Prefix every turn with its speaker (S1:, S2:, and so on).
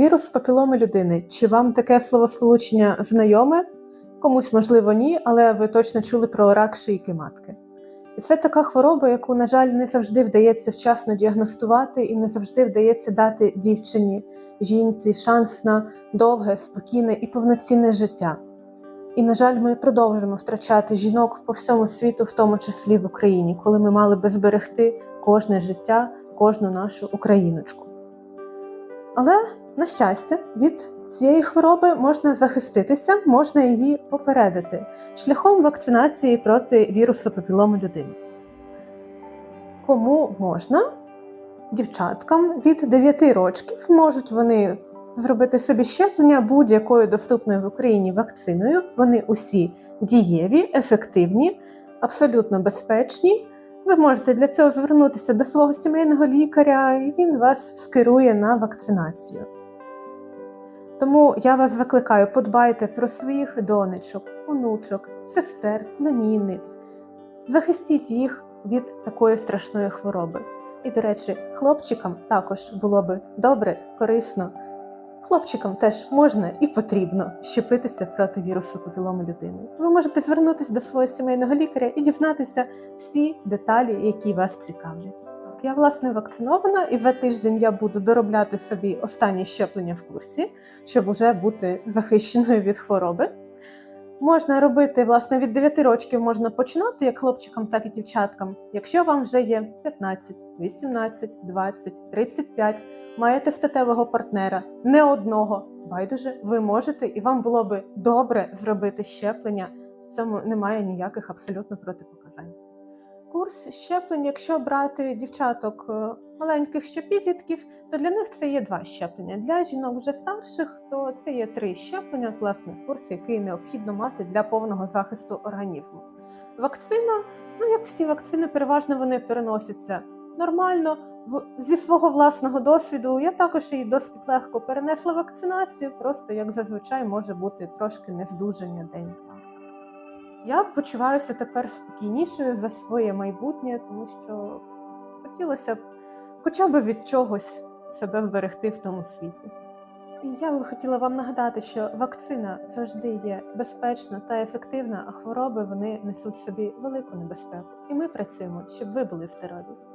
S1: Вірус папіломи людини. Чи вам таке словосполучення знайоме? Комусь, можливо, ні, але ви точно чули про рак шийки матки. І це така хвороба, яку, на жаль, не завжди вдається вчасно діагностувати і не завжди вдається дати дівчині, жінці шанс на довге, спокійне і повноцінне життя. І, на жаль, ми продовжуємо втрачати жінок по всьому світу, в тому числі в Україні, коли ми мали би зберегти кожне життя, кожну нашу україночку. Але, на щастя, від цієї хвороби можна захиститися, можна її попередити шляхом вакцинації проти вірусу папіломи людини. Кому можна? Дівчаткам від 9 років можуть вони зробити собі щеплення будь-якою доступною в Україні вакциною. Вони усі дієві, ефективні, абсолютно безпечні. Ви можете для цього звернутися до свого сімейного лікаря, і він вас скерує на вакцинацію. Тому я вас закликаю, подбайте про своїх донечок, онучок, сестер, племінниць. Захистіть їх від такої страшної хвороби. І, до речі, хлопчикам також було би добре, корисно. Хлопчикам теж можна і потрібно щепитися проти вірусу папіломи людини. Ви можете звернутися до свого сімейного лікаря і дізнатися всі деталі, які вас цікавлять. Я власне вакцинована, і за тиждень я буду доробляти собі останні щеплення в курсі, щоб уже бути захищеною від хвороби. Можна робити власне від 9 років можна починати як хлопчикам, так і дівчаткам. Якщо вам вже є 15, 18, 20, 35, маєте статевого партнера, не одного, байдуже, ви можете, і вам було би добре зробити щеплення. В цьому немає ніяких абсолютно протипоказань. Курс щеплень, якщо брати дівчаток е, маленьких ще підлітків, то для них це є два щеплення. Для жінок вже старших, то це є три щеплення, власне, курс, який необхідно мати для повного захисту організму. Вакцина, ну як всі вакцини, переважно вони переносяться нормально. Зі свого власного досвіду я також її досить легко перенесла вакцинацію, просто як зазвичай може бути трошки нездужання день-два. Я почуваюся тепер спокійнішою за своє майбутнє, тому що хотілося б хоча б від чогось себе вберегти в тому світі. І я би хотіла вам нагадати, що вакцина завжди є безпечна та ефективна, а хвороби вони несуть собі велику небезпеку. І ми працюємо, щоб ви були здорові.